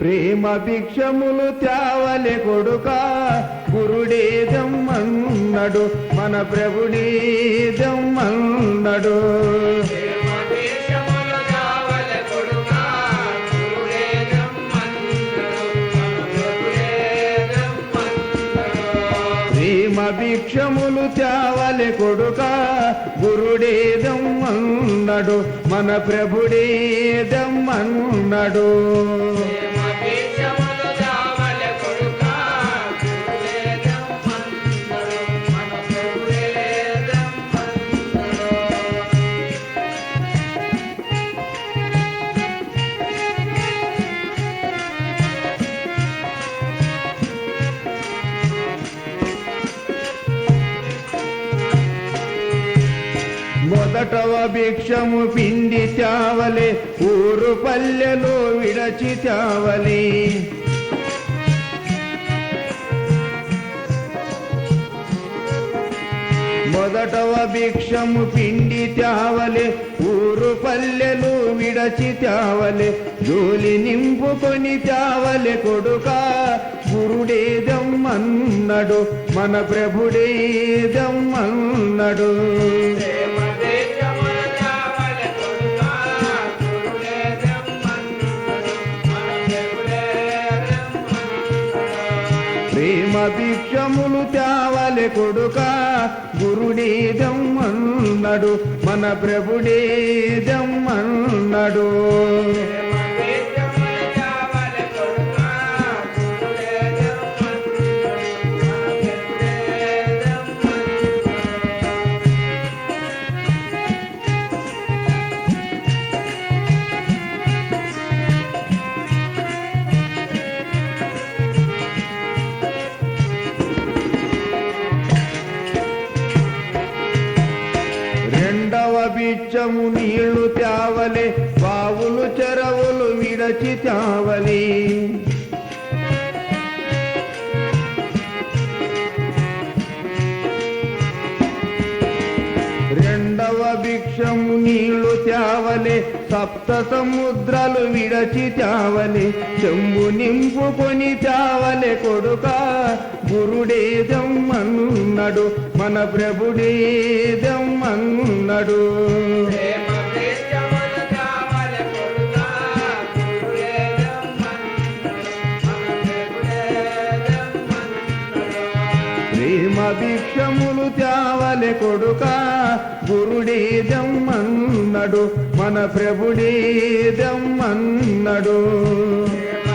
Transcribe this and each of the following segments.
ప్రేమ భిక్షములు త్యావలె కొడుక. గురుడేదమ్మన్నాడు మన ప్రభుడేదమ్మన్నాడు ప్రేమ భిక్షములు త్యావలె కొడుక గురుడేదమ్మన్నాడు మన ప్రభుడేదమ్మన్నాడు కటవ భిక్షము పిండి చావలే ఊరు పల్లెలో విడచి చావలి. మొదటవ భిక్షము పిండి త్యావలే ఊరు పల్లెలు విడచి త్యావలే జోలి నింపుకొని త్యావలే కొడుక గురుడేదమ్మన్నాడు మన ప్రభుడేదమ్మన్నాడు. భిక్షములు త్యావలె కొడుక గురుడేదమ్మన్నాడు మన ప్రభుడేదమ్మన్నాడు రెండవ నిత్యము నీళ్ళు త్యావలే బావులు చెరవులు విడచి త్యావలే. రెండు భిక్షము నీళ్ళు త్యావలే సప్త సముద్రాలు విడచి త్యావలే చెంబు నింపుకొని త్యావలే కొడుక. గురుడేదమ్మన్నాడు మన ప్రభుడేదమ్మన్నాడు ప్రేమ భిక్షములు త్యావలె కొడుక గురుడేదమ్మన్నాడు మన ప్రభుడేదమ్మన్నాడు మూడవ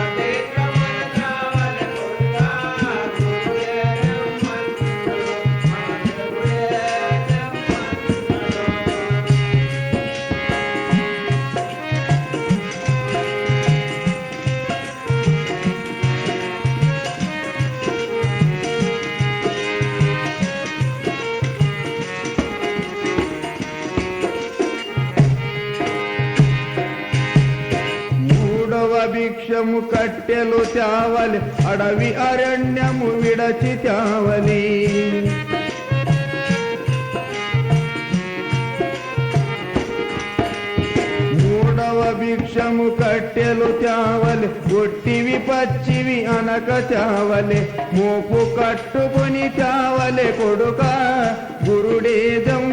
భిక్షము కట్టెలు చావలి అడవి అరణ్యము విడచి చావలి. మూడవ భిక్షము కట్టెలు చావలి కొట్టివి పచ్చివి అనక చావలి మోపు కట్టుకొని చావలి కొడుక గురుడేదమ్మన్నాడు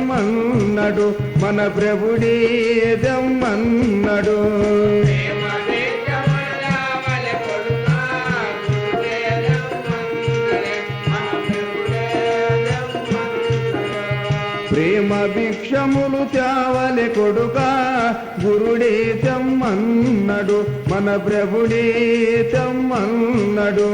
మన ప్రభుడేదమ్మన్నాడు ప్రేమ భిక్షములు త్యావలె కొడుక. గురుడే తెమ్మన్నడు మన ప్రభుడే తెమ్మన్నడు.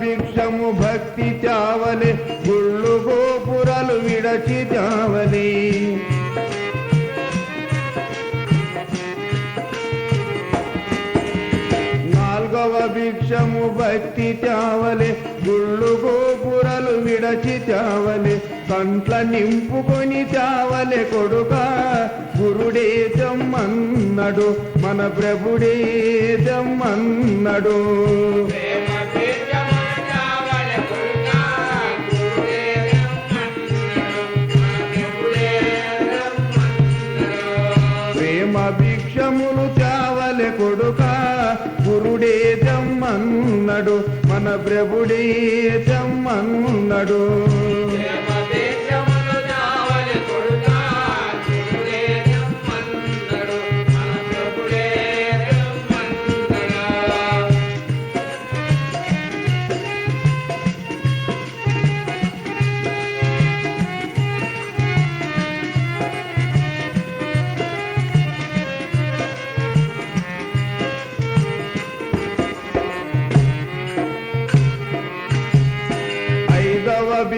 భిక్షము భక్తి చావలి గుళ్ళు గోపురలు విడచి చావలి. నాల్గవ భిక్షము భక్తి చావలి గుళ్ళు గోపురలు విడచి చావలి కంట్ల నింపుకొని చావలి కొడుక. గురుడే జమ్మన్నడు మన ప్రభుడే జమ్మన్నడు. భిక్షములు త్యావలె కొడుక. గురుడే జమ్మన్నాడు మన ప్రభుడే జమ్మన్నాడు.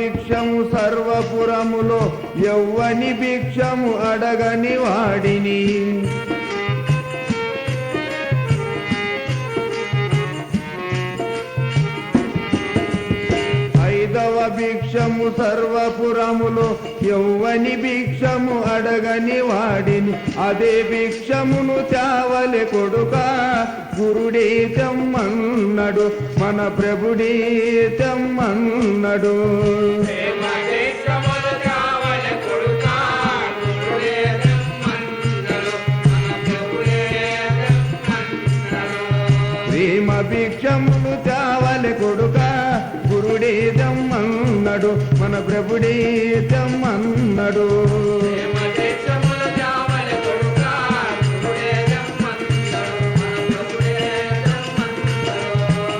భిక్షము సర్వపురములో ఎవ్వని భిక్షము అడగని వాడిని. ఐదవ భిక్షము సర్వపురములో ఎవ్వని భిక్షము అడగని వాడిని అదే భిక్షమును చావలె కొడుక. గురుడే తెమ్మన్నడు మన ప్రభుడే తెమ్మన్నడు. ప్రభుడే తెమ్మన్నడు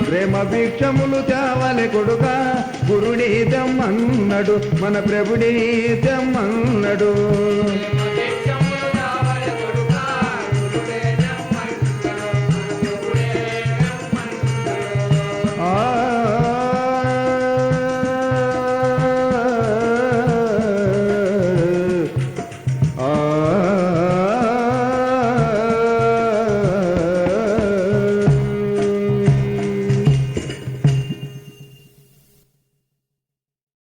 ప్రేమ భిక్షములు చావలె కొడుక గురుడే తెమ్మన్నడు మన ప్రభుడే తెమ్మన్నడు